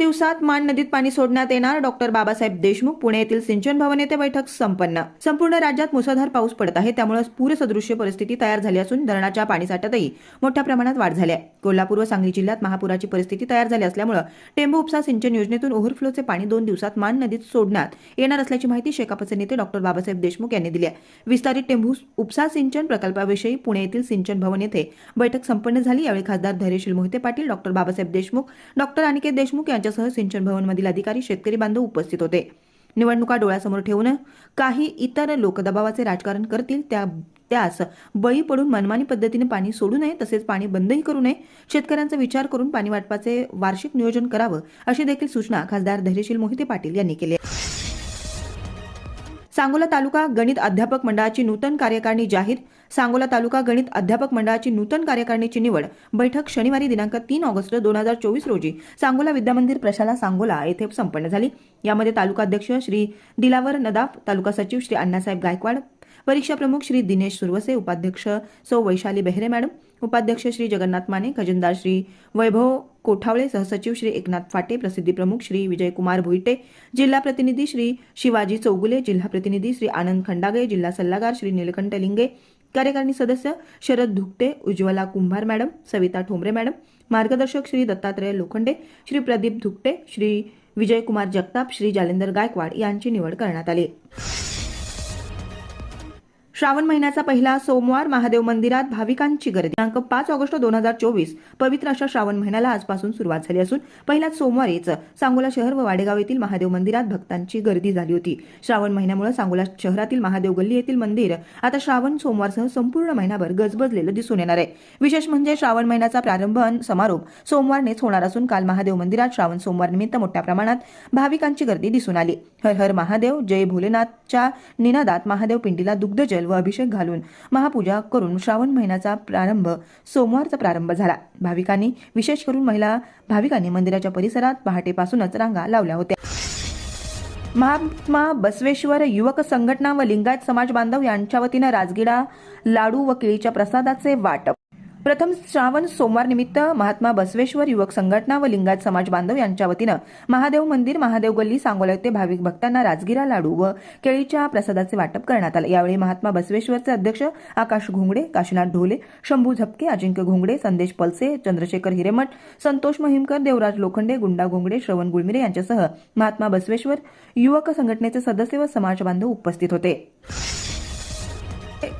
दिवसात मान नदीत पाणी सोडण्यात येणार. डॉक्टर बाबासाहेब देशमुख पुणे येथील सिंचन भवन येथे बैठक संपन्न. संपूर्ण राज्यात मुसळधार पाऊस पडत आहे. त्यामुळे पूरसदृश्य परिस्थिती तयार झाली असून धरणाच्या पाणीसाठ्यातही मोठ्या प्रमाणात वाढ झाली आहे. कोल्हापूर व सांगली जिल्ह्यात महापुराची परिस्थिती तयार झाली असल्यामुळे टेंबू उपसा सिंचन योजनेतून ओव्हरफ्लोचे पाणी दोन दिवसात मान नदीत सोडण्यात येणार असल्याची माहिती शेकापचे नेते डॉक्टर बाबासाहेब देशमुख यांनी दिली आहे. विस्तारित टेंभू उपसा सिंचन प्रकल्पाविषयी पुणे येथील सिंचन भवन येथे बैठक संपन्न झाली. यावेळी खासदार धैर्यशील मोहिते पाटील डॉक्टर बाबासाहेब देशमुख डॉक्टर अनिकेत देशमुख यांच्या यांच्यासह सिंचन भवनमधील अधिकारी शेतकरी बांधव उपस्थित होते निवडणुका डोळ्यासमोर ठेवून काही इतर लोक दबावाचे राजकारण करतील त्या त्यास बळी पडून मनमानी पद्धतीने पाणी सोडू नये तसेच पाणी बंदही करू नये शेतकऱ्यांचा विचार करून पाणी वाटपाचे वार्षिक नियोजन करावं अशी देखील सूचना खासदार धैर्यशील मोहिते पाटील यांनी केली आहे. सांगोला तालुका गणित अध्यापक मंडळाची नूतन कार्यकारिणी जाहीर. सांगोला तालुका गणित अध्यापक मंडळाची नूतन कार्यकारिणीची निवड. बैठक शनिवारी दिनांक तीन ऑगस्ट दोन हजार चोवीस रोजी. सांगोला विद्यामंदिर प्रशाला सांगोला येथे संपन्न झाली. यामध्ये तालुका अध्यक्ष श्री दिलावर नदाफ तालुका सचिव श्री अण्णासाहेब गायकवाड परीक्षा प्रमुख श्री दिनेश सुरवसे उपाध्यक्ष सौ वैशाली बेहरे मॅडम उपाध्यक्ष श्री जगन्नाथ माने खजिनदार श्री वैभव कोठावळे सहसचिव श्री एकनाथ फाटे प्रसिद्धी प्रमुख श्री विजयकुमार भुईटे जिल्हा प्रतिनिधी श्री शिवाजी चौगुले जिल्हा प्रतिनिधी श्री आनंद खंडागे जिल्हा सल्लागार श्री निलकंठ लिंगे कार्यकारिणी सदस्य शरद धुकटे उज्ज्वला कुंभार मॅडम सविता ठोंबरे मॅडम मार्गदर्शक श्री दत्तात्रय लोखंडे श्री प्रदीप धुकटे श्री विजयकुमार जगताप श्री जालेंदर गायकवाड यांची निवड करण्यात आली. श्रावण महिन्याचा पहिला सोमवार महादेव मंदिरात भाविकांची गर्दी. दिनांक पाच ऑगस्ट दोन हजार चोवीस पवित्र अशा श्रावण महिन्याला आजपासून सुरुवात झाली असून पहिल्याच सोमवारीच सांगोला शहर व वाडेगाव येथील महादेव मंदिरात भक्तांची गर्दी झाली होती. श्रावण महिन्यामुळे सांगोला शहरातील महादेव गल्ली येथील मंदिर आता श्रावण सोमवारसह संपूर्ण महिनाभर गजबजलेलं दिसून येणार आहे. विशेष म्हणजे श्रावण महिन्याचा प्रारंभ समारोप सोमवारनेच होणार असून काल महादेव मंदिरात श्रावण सोमवार निमित्त मोठ्या प्रमाणात भाविकांची गर्दी दिसून आली. हर हर महादेव जय भोलेनाथच्या निनादात महादेव पिंडीला दुग्धजल व अभिषेक घालून महापूजा करून श्रावण महिन्याचा प्रारंभ सोमवारचा प्रारंभ झाला. भाविकांनी विशेष करून महिला भाविकांनी मंदिराच्या परिसरात पहाटेपासूनच रांगा लावल्या होत्या. महात्मा बसवेश्वर युवक संघटना व लिंगायत समाज बांधव यांच्या वतीनं राजगिडा लाडू व केळीच्या प्रसादाचे वाटप प्रथम श्रावण सोमवार निमित्त महात्मा बसवेश्वर युवक संघटना व लिंगायत समाज बांधव यांच्या वतीनं महादेव मंदिर महादेव गल्ली सांगोला येथे भाविक भक्तांना राजगिरा लाडू व केळीच्या प्रसादाचे वाटप करण्यात आले. यावेळी महात्मा बसवेश्वरचे अध्यक्ष आकाश घोंगडे काशीनाथ ढोले शंभू झपके अजिंक्य घोंगडे संदेश पलसे चंद्रशेखर हिरेमठ संतोष महिमकर देवराज लोखंडे गुंडा घोंगडे श्रवण गुळमिरे यांच्यासह महात्मा बसवेश्वर युवक संघटनेचे सदस्य व समाज बांधव उपस्थित होते.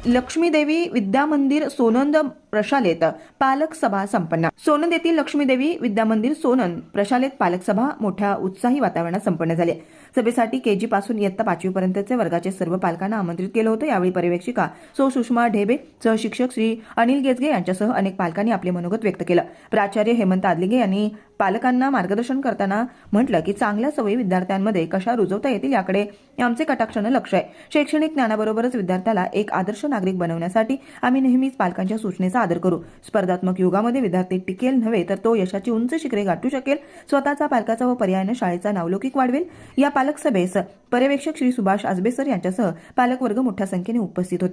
लक्ष्मी देवी विद्या मंदिर सोनंद प्रशालेत पालक सभा संपन्न. सोनंद येथील लक्ष्मी देवी विद्या मंदिर सोनंद प्रशालेत पालक सभा मोठ्या उत्साही वातावरणात संपन्न झाली. सभेसाठी केजी पासून इयत्ता पाचवी पर्यंतचे वर्गाचे सर्व पालकांना आमंत्रित केलं होतं. यावेळी पर्यवेक्षिका सो सुषमा ढेबे सहशिक्षक श्री अनिल गेजगे यांच्यासह अनेक पालकांनी आपले मनोगत व्यक्त केलं. प्राचार्य हेमंत आदलिंगे यांनी पालकांना मार्गदर्शन करताना म्हटलं की चांगल्या सवयी विद्यार्थ्यांमध्ये कशा रुजवता येतील याकडे आमचे कटाक्षानं लक्ष आहे. शैक्षणिक ज्ञानाबरोबरच विद्यार्थ्याला एक आदर्श नागरिक बनवण्यासाठी आम्ही नेहमीच पालकांच्या सूचनेचा आदर करू. स्पर्धात्मक युगामध्ये विद्यार्थी टिकेल नव्हे तर तो यशाची उंच शिखरे गाठू शकेल. स्वतःचा पालकाचा व पर्यायानं शाळेचा नावलौकिक वाढवेल. या पालक सभेस पर्यवेक्षक श्री सुभाष आजबेसर यांच्यासह पालकवर्ग मोठ्या संख्येने उपस्थित होते.